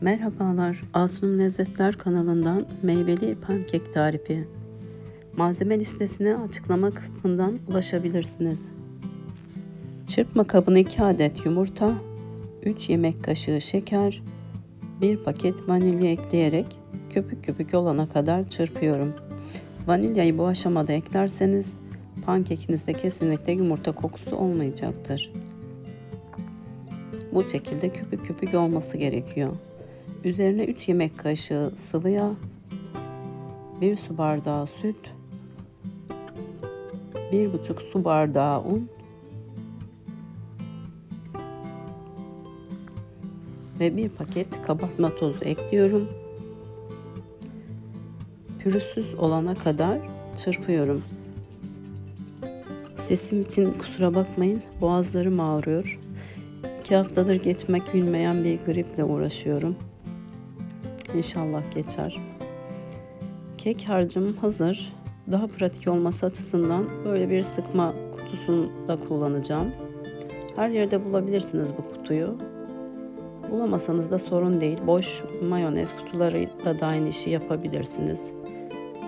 Merhabalar, Asum Lezzetler kanalından meyveli pankek tarifi. Malzeme listesine açıklama kısmından ulaşabilirsiniz. Çırpma kabına 2 adet yumurta, 3 yemek kaşığı şeker, 1 paket vanilya ekleyerek köpük köpük olana kadar çırpıyorum. Vanilyayı bu aşamada eklerseniz pankekinizde kesinlikle yumurta kokusu olmayacaktır. Bu şekilde köpük köpük olması gerekiyor. Üzerine 3 yemek kaşığı sıvı yağ, 1 su bardağı süt, 1,5 su bardağı un ve 1 paket kabartma tozu ekliyorum. Pürüzsüz olana kadar çırpıyorum. Sesim için kusura bakmayın, boğazlarım ağrıyor. İki haftadır geçmek bilmeyen bir griple uğraşıyorum. İnşallah geçer. Kek harcım hazır. Daha pratik olması açısından böyle bir sıkma kutusunu da kullanacağım. Her yerde bulabilirsiniz bu kutuyu. Bulamasanız da sorun değil. Boş mayonez kutularıyla da aynı işi yapabilirsiniz.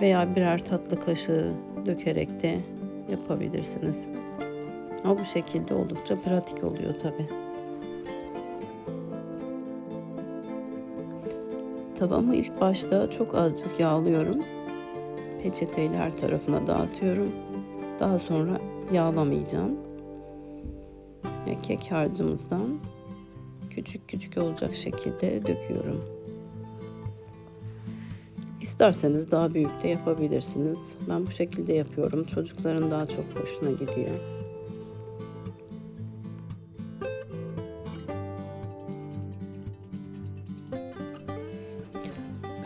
Veya birer tatlı kaşığı dökerek de yapabilirsiniz. Ama bu şekilde oldukça pratik oluyor tabii. Tavamı ilk başta çok azıcık yağlıyorum. Peçeteyle her tarafına dağıtıyorum. Daha sonra yağlamayacağım. Ya kek harcımızdan küçük küçük olacak şekilde döküyorum. İsterseniz daha büyük de yapabilirsiniz. Ben bu şekilde yapıyorum. Çocukların daha çok hoşuna gidiyor.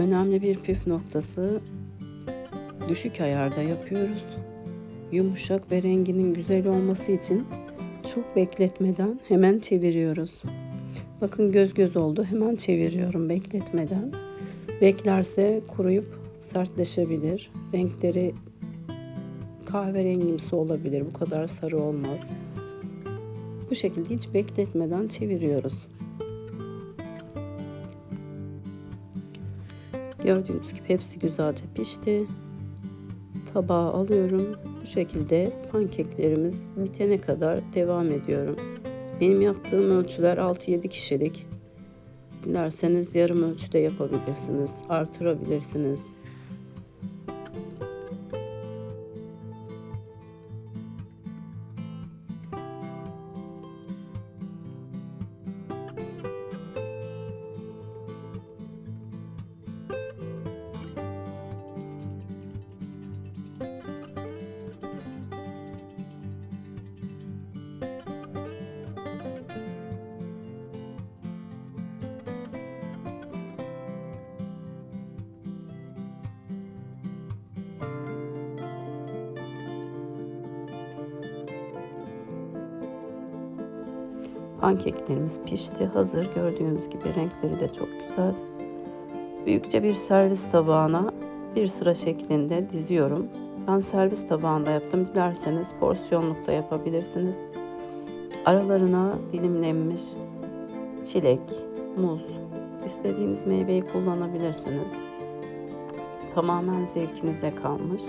Önemli bir püf noktası düşük ayarda yapıyoruz. Yumuşak ve renginin güzel olması için çok bekletmeden hemen çeviriyoruz. Bakın göz göz oldu. Hemen çeviriyorum bekletmeden. Beklerse kuruyup sertleşebilir. Renkleri kahverengimsi olabilir. Bu kadar sarı olmaz. Bu şekilde hiç bekletmeden çeviriyoruz. Gördüğünüz gibi hepsi güzelce pişti. Tabağa alıyorum. Bu şekilde pankeklerimiz bitene kadar devam ediyorum. Benim yaptığım ölçüler 6-7 kişilik. Dilerseniz yarım ölçüde yapabilirsiniz, artırabilirsiniz. Pankeklerimiz pişti. Hazır. Gördüğünüz gibi renkleri de çok güzel. Büyükçe bir servis tabağına bir sıra şeklinde diziyorum. Ben servis tabağında yaptım. Dilerseniz porsiyonlukta yapabilirsiniz. Aralarına dilimlenmiş çilek, muz, istediğiniz meyveyi kullanabilirsiniz. Tamamen zevkinize kalmış.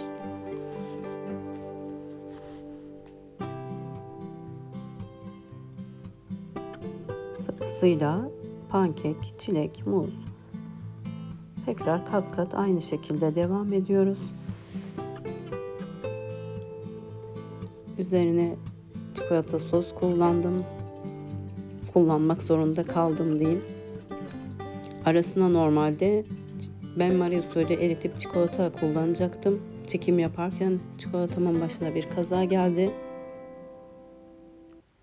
Sırasıyla pankek, çilek, muz. Tekrar kat kat aynı şekilde devam ediyoruz. Üzerine çikolata sos kullandım. Kullanmak zorunda kaldım diyeyim. Arasına normalde ben Maria usulü eritip çikolata kullanacaktım. Çekim yaparken çikolatamın başına bir kaza geldi.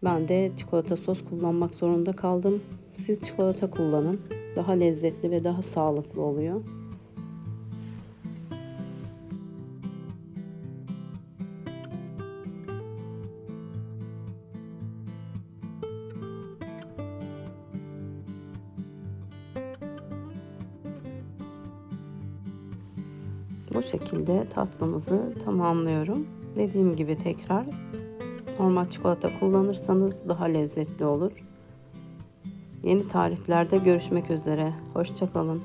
Ben de çikolata sos kullanmak zorunda kaldım. Siz çikolata kullanın. Daha lezzetli ve daha sağlıklı oluyor. Bu şekilde tatlımızı tamamlıyorum. Dediğim gibi tekrar normal çikolata kullanırsanız daha lezzetli olur. Yeni tariflerde görüşmek üzere. Hoşçakalın.